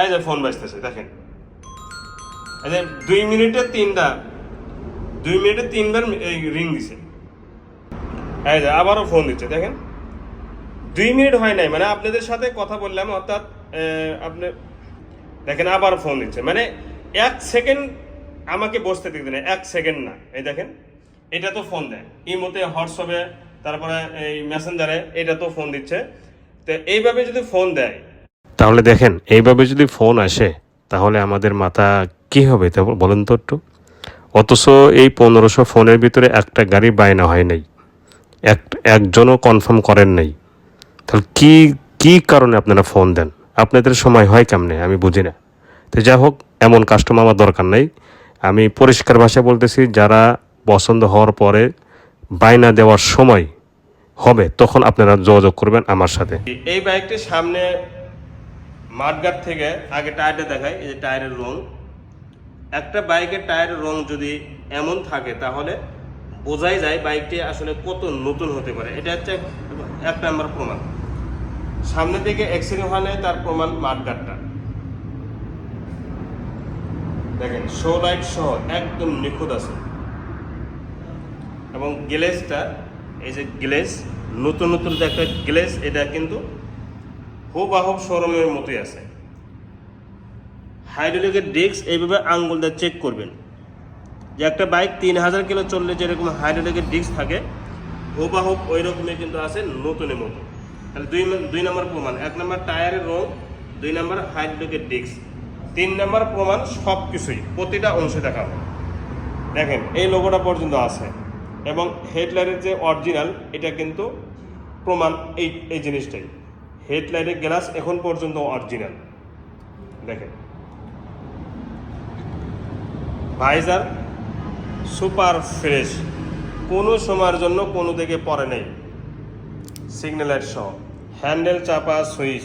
এই যে ফোন বাজতেছে, দেখেন। এই যে দুই মিনিটে তিনটা, দুই মিনিটে তিনবার এই রিং দিছে। এই যে আবারও ফোন দিচ্ছে, দেখেন। দুই মিনিট হয় নাই মানে আপনাদের সাথে কথা বললাম, অর্থাৎ আপনি, দেখেন আবার ফোন দিচ্ছে। মানে এক সেকেন্ড আমাকে বসতে দিতে না, এক সেকেন্ড না। এই দেখেন, এটা তো ফোন দেয়। ইমোতে, হোয়াটসঅ্যাপে, তারপরে এই মেসেঞ্জারে এটা তো ফোন দিচ্ছে। তো এইভাবে যদি ফোন দেয় তাহলে দেখেন, এইভাবে যদি ফোন আসে, তাহলে আমাদের মাথা কি হবে তা বলেন তো একটু। অথচ এই পনেরোশো ফোনের ভিতরে একটা গাড়ি বায়না হয় নাই। এক, একজনও কনফার্ম করেন নাই। তাহলে কি কি কারণে আপনারা ফোন দেন? আপনাদের সময় হয় কেমনে? আমি বুঝি না। তো যাই হোক, এমন কাস্টমার আমার দরকার নাই। আমি পরিষ্কার ভাষায় বলতেছি, যারা পছন্দ হওয়ার পরে বায়না দেওয়ার সময় হবে, তখন আপনারা যোগাযোগ করবেন আমার সাথে। এই বাইকটির সামনে মাঠগাট থেকে আগে টায়ারটা দেখায় এই যে টায়ারের রং। একটা বাইকের টায়ারের রং যদি এমন থাকে, তাহলে বোঝাই যায় বাইকটি আসলে কত নতুন হতে পারে। এটা হচ্ছে এক নাম্বার প্রমাণ। সামনে থেকে অ্যাক্সিডেন্ট হয় তার প্রমাণ মাঠগাটটা দেখেন শো লাইট সহ একদম নিখুঁত আছে। এবং গ্লেজটা এই যে গ্লেজ নতুন নতুন যে একটা গ্লেজ এটা কিন্তু হুবাহুব শোরুমের মতোই আছে। হাইড্রোলিকের ডিস্ক এইভাবে আঙ্গুল দিয়ে চেক করবেন। যে একটা বাইক তিন হাজার কিলো চললে যেরকম হাইড্রোলিকের ডিস্ক থাকে, হুবাহুব ওই রকমই কিন্তু আছে নতুনের মতো। তাহলে দুই দুই নম্বর প্রমাণ। এক নম্বর টায়ারের রং, দুই নম্বর হাইড্রোলিকের ডিস্ক। তিন নম্বর প্রমাণ সব কিছুই প্রতিটা অংশে দেখা হবে দেখেন, এই লোগোটা পর্যন্ত আছে। এবং হেডলাইটের যে অরিজিনাল এটা কিন্তু প্রমাণ এই এই জিনিসটাই। হেডলাইটের গ্লাস এখন পর্যন্ত অরিজিনাল। দেখেন। Visor super fresh. কোনো সময়ের জন্য কোনো দিকে পরে নেই। সিগন্যাল লাইট সহ। হ্যান্ডেল চাপা, সুইচ।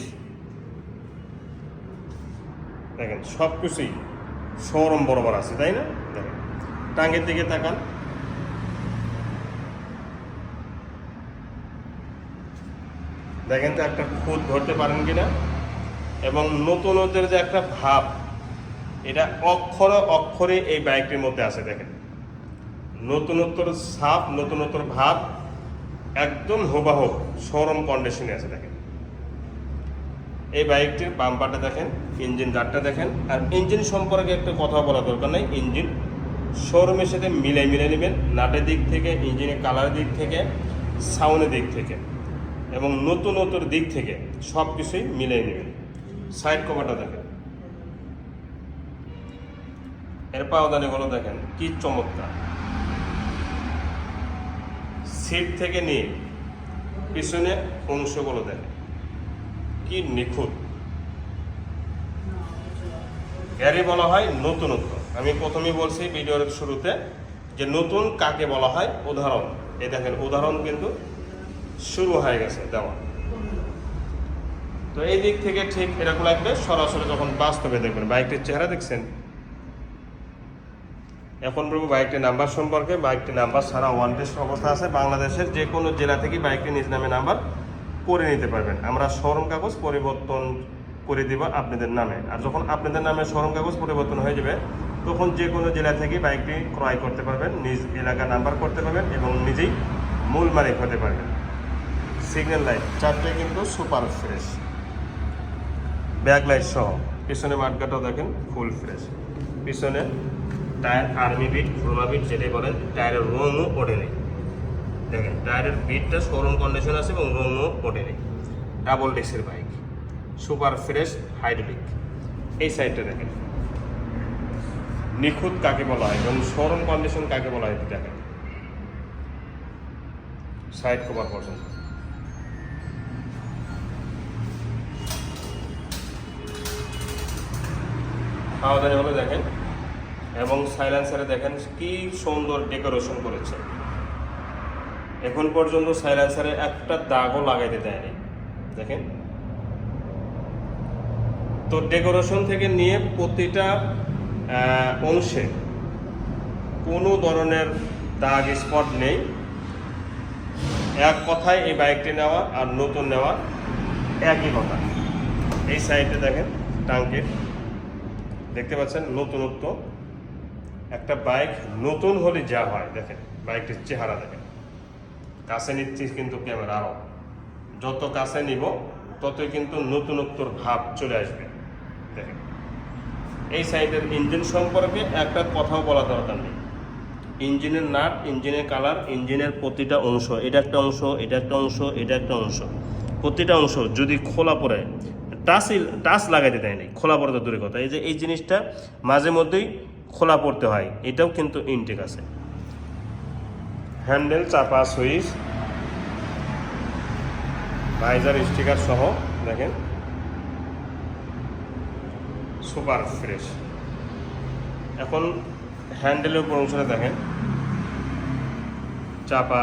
দেখেন সব কিছুই শোরুম বরাবর আছে, তাই না? দেখেন। টাঙ্গের দিকে তাকান। দেখেন তো একটা খুঁত ধরতে পারেন কিনা? এবং নতুনত্বের যে একটা ভাব, এটা অক্ষরে অক্ষরে এই বাইকটির মধ্যে আছে, দেখেন। নতুনত্বর ছাপ, নতুনত্বর ভাব, একদম হুবাহুব শোরুম কন্ডিশনে আছে, দেখেন। এই বাইকটির বাম্পারটা দেখেন ইঞ্জিন গার্ডটা দেখেন। আর ইঞ্জিন সম্পর্কে একটা কথা বলা দরকার নেই ইঞ্জিন শোরুমের সাথে মিলে মিলে নেবেন, নাটের দিক থেকে ইঞ্জিনের কালারের দিক থেকে সাউন্ডের দিক থেকে। এবং নতুনত্বর দিক থেকে সব কিছুই মিলিয়ে নেবেন। সাইড কভারটা দেখেন। এর পাওদানিগুলো দেখেন কি চমৎকার। সিট থেকে নিয়ে পিছনে অংশগুলো দেখেন। কি নিখুঁত। গ্যারি বলা হয় নতুনত্ব। আমি প্রথমেই বলছি ভিডিওর শুরুতে যে নতুন কাকে বলা হয়? উদাহরণ। এই দেখেন, উদাহরণ কিন্তু শুরু হয়ে গেছে, দেওয়া। তো এই দিক থেকে ঠিক এরকম লাগবে, সরাসরি যখন বাস্তবে দেখবেন, বাইকটির চেহারা দেখছেন। এখন বলব বাইকটির নাম্বার সম্পর্কে বাইকটির নাম্বার সারা ওয়ান টেস্ট অবস্থা আছে। বাংলাদেশের যে কোনো জেলা থেকে বাইকটি নিজ নামে নাম্বার করে নিতে পারবেন। আমরা শোরুম কাগজ পরিবর্তন করে দিব আপনাদের নামে। আর যখন আপনাদের নামে শোরুম কাগজ পরিবর্তন হয়ে যাবে, তখন যে কোনো জেলা থেকে বাইকটি ক্রয় করতে পারবেন, নিজ এলাকা নাম্বার করতে পারবেন এবং নিজেই মূল মালিক হতে পারবেন। সিগন্যাল লাইট, চারটে কিন্তু সুপার ফ্রেশ। ব্যাক লাইট সহ। পিছনে মাঠগাটাও দেখেন ফুল ফ্রেশ। পিছনে টায়ার, আর্মি বিট, ক্রোমা বিট, যেটাই বলেন, টায়ারের রঙও ওঠেনি দেখেন, টায়ারের বিটটা শোরুম কন্ডিশন আছে এবং রঙও ওঠেনি ডাবল ডিস্কের বাইক সুপার ফ্রেশ হাইড্রোলিক এই সাইডটা দেখেন। নিখুঁত কাকে বলা হয় এবং শোরুম কন্ডিশন কাকে বলা হয় দেখেন। সাইড কভার পর্যন্ত দাওয়া হলো দেখেন, এবং সাইলেন্সারে দেখেন কি সুন্দর ডেকোরেশন করেছে। এখন পর্যন্ত সাইলেন্সারে একটা দাগও লাগাইতে দেয়নি। দেখেন। তো ডেকোরেশন থেকে নিয়ে প্রতিটা অংশে কোনো ধরনের দাগ স্পট নেই। এক কথায় এই বাইকটি নেওয়া আর নতুন নেওয়া একই কথা। এই সাইডে দেখেন, টাঙ্কির। দেখতে পাচ্ছেন নতুনত্ব। একটা বাইক নতুন হলে যা হয়, দেখেন, বাইকটির চেহারা দেখেন। কাছে নিচ্ছি কিন্তু ক্যামেরা আরও যত কাছে নিব, ততই কিন্তু নতুনত্বর ভাব চলে আসবে। দেখেন, এই সাইডের ইঞ্জিন সম্পর্কে একটা কথাও বলা দরকার নেই। ইঞ্জিনের নাট, ইঞ্জিনের কালার, ইঞ্জিনের প্রতিটা অংশ, এটা একটা অংশ, এটা একটা অংশ, এটা একটা অংশ। প্রতিটা অংশ যদি খোলা পড়ে টাচই টাচ লাগাইতে দেয়নি খোলা পড়ে তো দূরে কথা। এই যে এই জিনিসটা মাঝে মধ্যেই খোলা পড়তে হয়, এটাও কিন্তু ইনটেক আছে। হ্যান্ডেল চাপা, সুইচ ভাইজার স্টিকার সহ, দেখেন। সুপার ফ্রেশ এখন হ্যান্ডেলের উপর অংশটা দেখেন। চাপা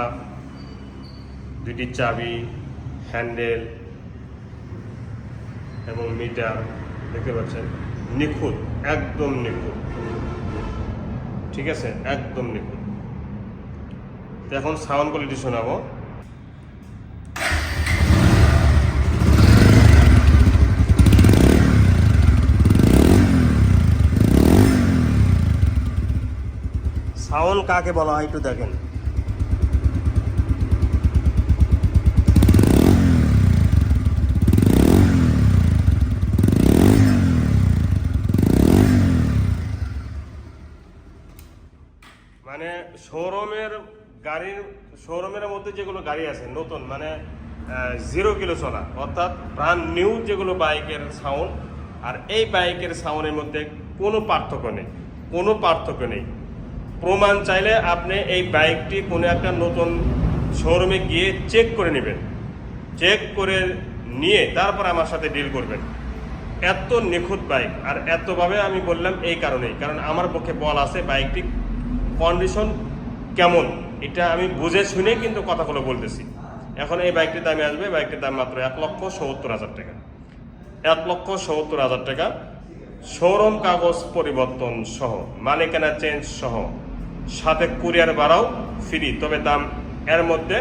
দুটি চাবি হ্যান্ডেল এবং মিটার দেখতে পাচ্ছেন, নিখুঁত, একদম নিখুঁত। ঠিক আছে? একদম নিখুঁত। এখন সাউন্ড কোয়ালিটি শোনাবো। সাউন্ড কাকে বলা হয় একটু দেখেন মানে শোরুমের গাড়ির, শোরুমের মধ্যে যেগুলো গাড়ি আছে, নতুন মানে জিরো কিলো চলা, অর্থাৎ ব্রান্ড নিউ যেগুলো বাইকের সাউন্ড আর এই বাইকের সাউন্ডের মধ্যে কোনো পার্থক্য নেই, কোনো পার্থক্য নেই। প্রমাণ চাইলে আপনি এই বাইকটি কোনো একটা নতুন শোরুমে গিয়ে চেক করে নেবেন। চেক করে নিয়ে তারপর আমার সাথে ডিল করবেন। এত নিখুঁত বাইক, আর এতভাবে আমি বললাম এই কারণেই, কারণ আমার পক্ষে বল আছে বাইকটি কন্ডিশন কেমন? এটা আমি বুঝে শুনে কিন্তু কথাগুলো বলতেছি। এখন এই বাইকটির দামে আসবে, বাইকটির দাম মাত্র এক লক্ষ সত্তর হাজার টাকা। এক লক্ষ সত্তর হাজার টাকা। শোরুম কাগজ পরিবর্তন সহ, মালিকানা চেঞ্জ সহ, সাথে কুরিয়ার ভাড়াও ফ্রি তবে দাম এর মধ্যে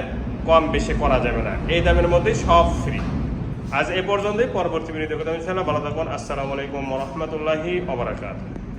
কম বেশি করা যাবে না। এই দামের মধ্যেই সব ফ্রি আজ এ পর্যন্তই, পরবর্তী কথা ইনশাআল্লাহ। ভালো থাকুন, আসসালামু আলাইকুম রহমতুল্লাহি ওবরাকাতুহু